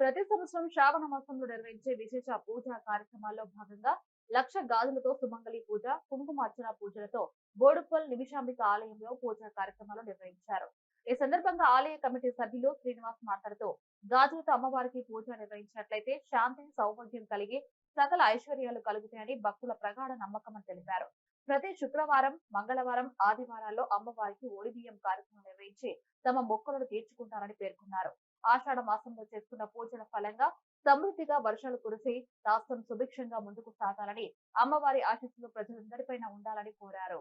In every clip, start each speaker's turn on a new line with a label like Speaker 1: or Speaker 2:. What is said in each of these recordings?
Speaker 1: ప్రతి సంవత్సరం శ్రావణ మాసంలో నిర్వహించే విశేష పూజా కార్యక్రమాల్లో భాగంగా లక్ష గాజులతో సుమంగళి పూజ కుంకుమార్చన పూజలతో బోడుపల్ నిమిషాంబిక ఆలయంలో పూజా కార్యక్రమాలు నిర్వహించారు. ఈ సందర్భంగా ఆలయ కమిటీ సభ్యులు శ్రీనివాస్ మాట్లాడుతూ గాజులతో అమ్మవారికి పూజ నిర్వహించినట్లయితే శాంతి సౌభాగ్యం కలిగి సకల ఐశ్వర్యాలు కలుగుతాయని భక్తుల ప్రగాఢ నమ్మకం తెలిపారు. ప్రతి శుక్రవారం మంగళవారం ఆదివారాల్లో అమ్మవారికి ఒడిబియ్యం కార్యక్రమం నిర్వహించి తమ మొక్కలను తీర్చుకుంటారని పేర్కొన్నారు. ఆషాఢ మాసంలో చేసుకున్న పూజల ఫలంగా సమృద్ధిగా వర్షాలు కురిసి రాష్ట్రం సుభిక్షంగా ముందుకు సాగాలని అమ్మవారి ఆశీస్సులు ప్రజలందరిపైన ఉండాలని కోరారు.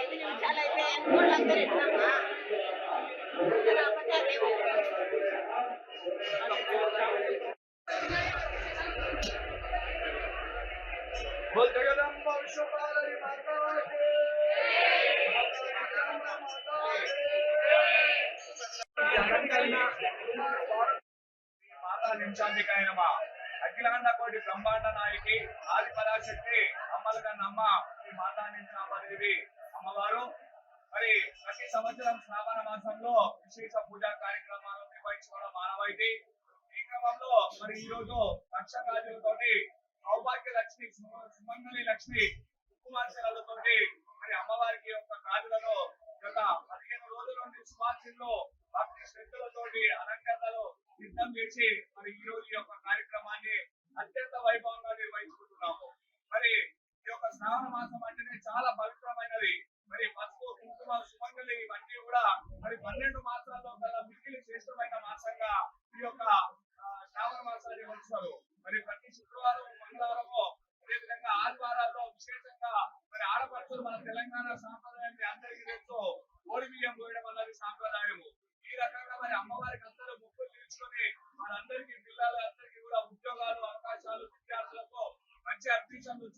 Speaker 2: ఐదు నిమిషాలు అయితే
Speaker 3: నిమిషాంతికాయనమా అఖిలాండ కోటి బ్రహ్మాండ నాయకి ఆది పరాశక్తి అమ్మల కన్నమ్మ ఈ మాతా నిమిషాంబదేవి అమ్మవారు మరి ప్రతి సంవత్సరం శ్రావణ మాసంలో విశేష పూజా కార్యక్రమాలు నిర్వహించుకోవడం మానవాయితీ ఈ క్రమంలో మరి ఈ రోజు లక్ష గాజులతోటి సౌభాగ్య లక్ష్మి సుమంగళి లక్ష్మి కుమార్తెలతోటి మరి అమ్మవారికి యొక్క కాదులలో గత పదిహేను రోజుల నుండి సువాసిల్లో భక్తి శ్రద్ధలతోటి అలంకరణలో సిద్ధం చేసి మరి ఈ రోజు ఈ యొక్క కార్యక్రమాన్ని అత్యంత వైభవంగా నిర్వహించుకుంటున్నాము మరి ఈ యొక్క శ్రావణ మాసం అంటేనే చాలా పవిత్రమైనది. మరి పసుపు కుంకుమ సుమంగళి ఇవన్నీ కూడా మరి పన్నెండు మాసాల్లో గల మిక్కిలి శ్రేష్టమైన మాసంగా ఈ యొక్క శ్రావణ మాసాన్ని కొలుస్తారు మరి ప్రతి శుక్రవారం తెలంగాణ సాంప్రదాయాన్ని అందరికీ ఓడి బియ్యం పోయడం అన్నది సాంప్రదాయము. ఈ రకంగా మరి అమ్మవారికి అందరూ ముక్కులు తీర్చుకొని మనందరికీ పిల్లలందరికీ కూడా ఉద్యోగాలు అవకాశాలు విద్యార్థులకు మంచి అడ్మిషన్లు